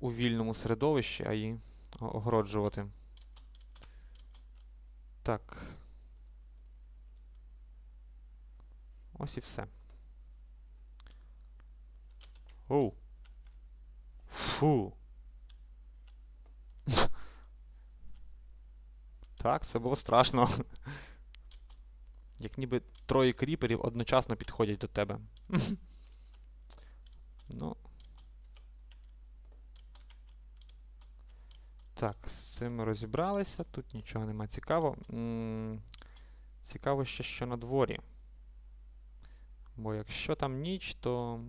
у вільному середовищі, а її огороджувати. Так. Ось і все. Оу. Фу. Так, це було страшно. Як ніби троє кріперів одночасно підходять до тебе. ну. Так, з цим розібралися. Тут нічого нема цікаво. Цікаво ще, що на дворі. Бо якщо там ніч, то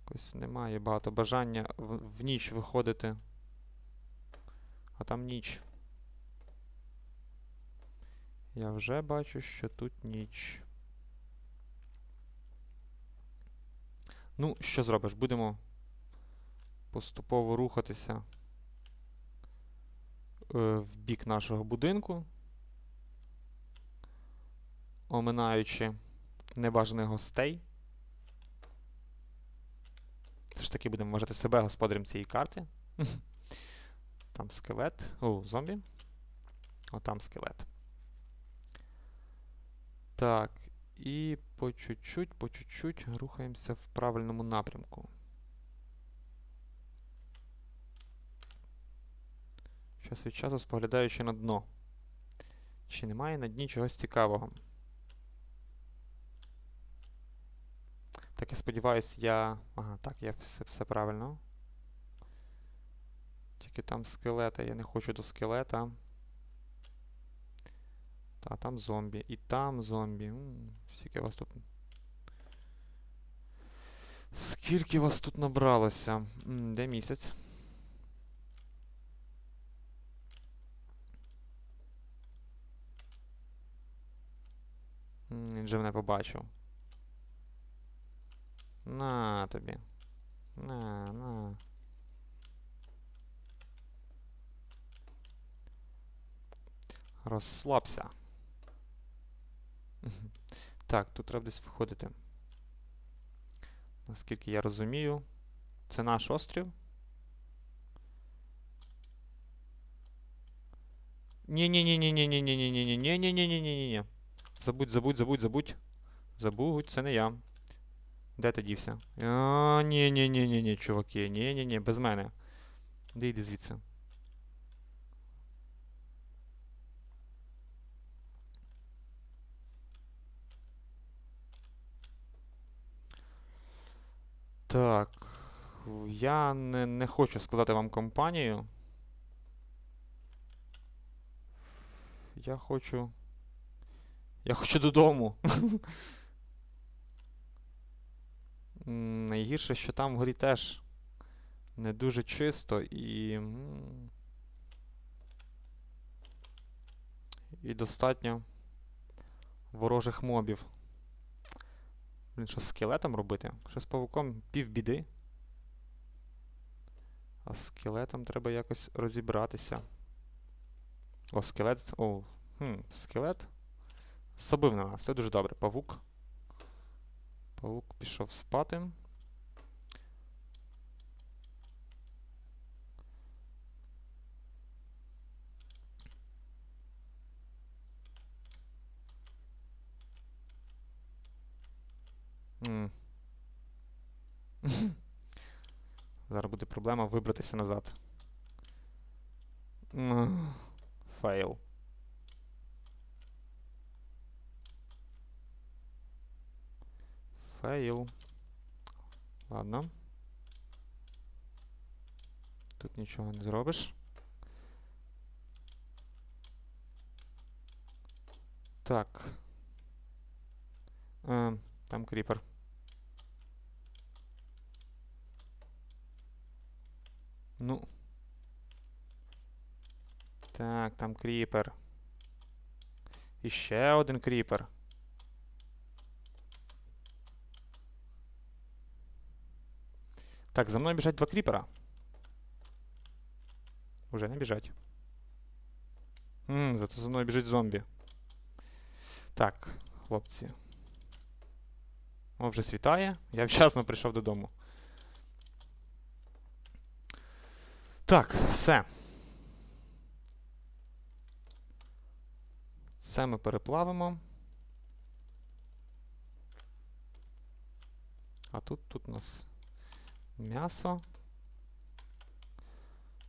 якось немає багато бажання в, в ніч виходити. А там ніч. Я вже бачу, що тут ніч. Ну, що зробиш? Будемо поступово рухатися е, в бік нашого будинку, оминаючи небажаних гостей. Все ж таки будемо вважати себе господарем цієї карти. Там скелет. О, зомбі. О, там скелет. Так, і по чуть-чуть, по чуть-чуть рухаємося в правильному напрямку. Час від часу споглядаючи на дно. Чи немає на дні чогось цікавого? Так, я сподіваюся, я. Ага, так, я все, все правильно. Тільки там скелета, я не хочу до скелета. Та, там зомбі. І там зомбі. М, Скільки вас тут. Скільки вас тут набралося? М, Де місяць? Він же мене побачив. На тобі. На, на. Розслабся. Так, тут треба десь виходити. Наскільки я розумію, це наш острів. Ні-ні-ні-ні-ні-ні-ні-ні-ні-ні-ні-ні-ні-ні-ні-ні-ні. Забудь, забудь, забудь, забудь. Забудь, це не я. Де ти дівся? А, ні, ні, ні, ні, ні, чуваки. Ні, ні, ні, без мене. Де йди звідси. Так. Я не, не хочу складати вам компанію. Я хочу. Я хочу додому. Найгірше, що там вгорі теж не дуже чисто і. І достатньо ворожих мобів. Блін, що з скелетом робити? Що з павуком півбіди. А з скелетом треба якось розібратися. О, скелет. О, хм, скелет. Забив на нас, це дуже добре. Павук. Павук пішов спати. Зараз буде проблема вибратися назад. Фейл. Фейл. Ладно. Тут нічого не зробиш. Так. Е, там кріпер. Ну. Так, там кріпер. І ще один кріпер. Так, за мною біжать два кріпера. Уже не біжать. Ммм, зато за мною біжить зомбі. Так, хлопці. О, вже світає. Я вчасно прийшов додому. Так, все. Це ми переплавимо. А тут, тут у нас м'ясо.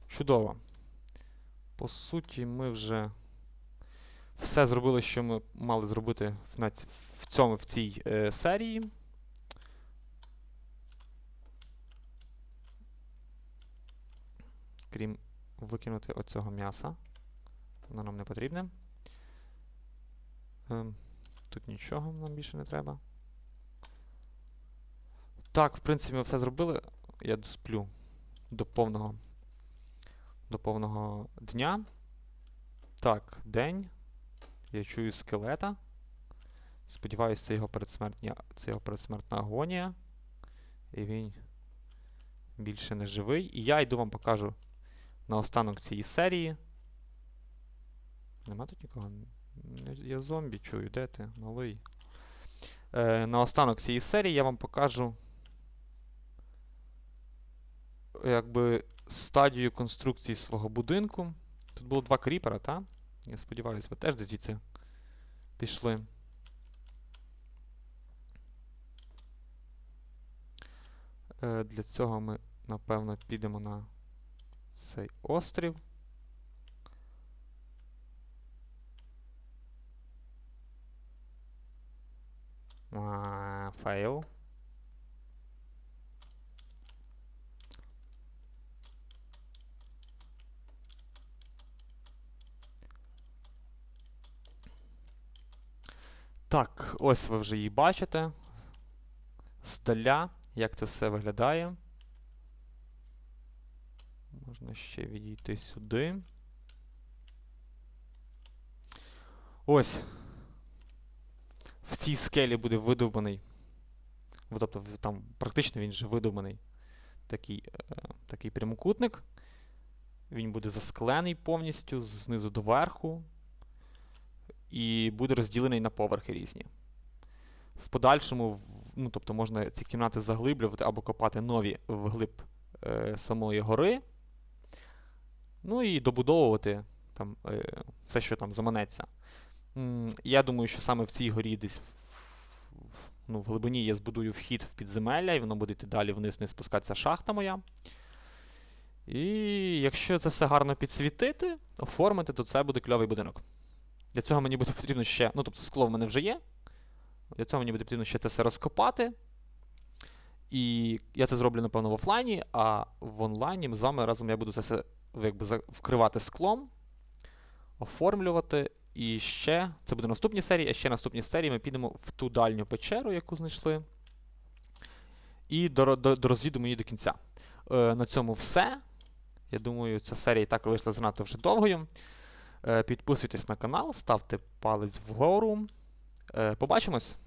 Чудово. По суті, ми вже все зробили, що ми мали зробити в, цьому в цій е, серії. Крім викинути оцього м'яса. Воно нам не потрібне. Ем, тут нічого нам більше не треба. Так, в принципі, ми все зробили. Я досплю до повного, до повного дня. Так, день. Я чую скелета. Сподіваюсь, це його передсмертня, це його передсмертна агонія. І він більше не живий. І я йду вам покажу наостанок цієї серії. Нема тут нікого? Я зомбі чую, де ти, малий? Е, наостанок цієї серії я вам покажу якби стадію конструкції свого будинку. Тут було два кріпера, так? Я сподіваюся, ви теж звідси пішли. Е, Для цього ми, напевно, підемо на цей острів. А, Фейл. Так, ось ви вже її бачите. Здаля, як це все виглядає. Можна ще відійти сюди. Ось. В цій скелі буде видовбаний. в- Тобто, там практично він вже видовбаний такий, е, такий прямокутник. Він буде засклений повністю знизу до верху. І буде розділений на поверхи різні. В подальшому, ну, тобто можна ці кімнати заглиблювати або копати нові вглиб е, самої гори. Ну і добудовувати там, е, все, що там заманеться. Я думаю, що саме в цій горі десь в- ну, в глибині я збудую вхід в підземелля, і воно буде йти далі вниз, не спускатися шахта моя. І якщо це все гарно підсвітити, оформити, то це буде кльовий будинок. Для цього мені буде потрібно ще, ну тобто скло в мене вже є. Для цього мені буде потрібно ще це все розкопати. І я це зроблю, напевно, в офлайні, а в онлайні з вами разом я буду це все якби, вкривати склом, оформлювати. І ще, це буде наступні серії, а ще наступні серії ми підемо в ту дальню печеру, яку знайшли. І до, до, дорозвідуємо її до кінця. Е, на цьому все. Я думаю, ця серія і так вийшла занадто вже довгою. Е, підписуйтесь на канал, ставте палець вгору. Е, побачимось!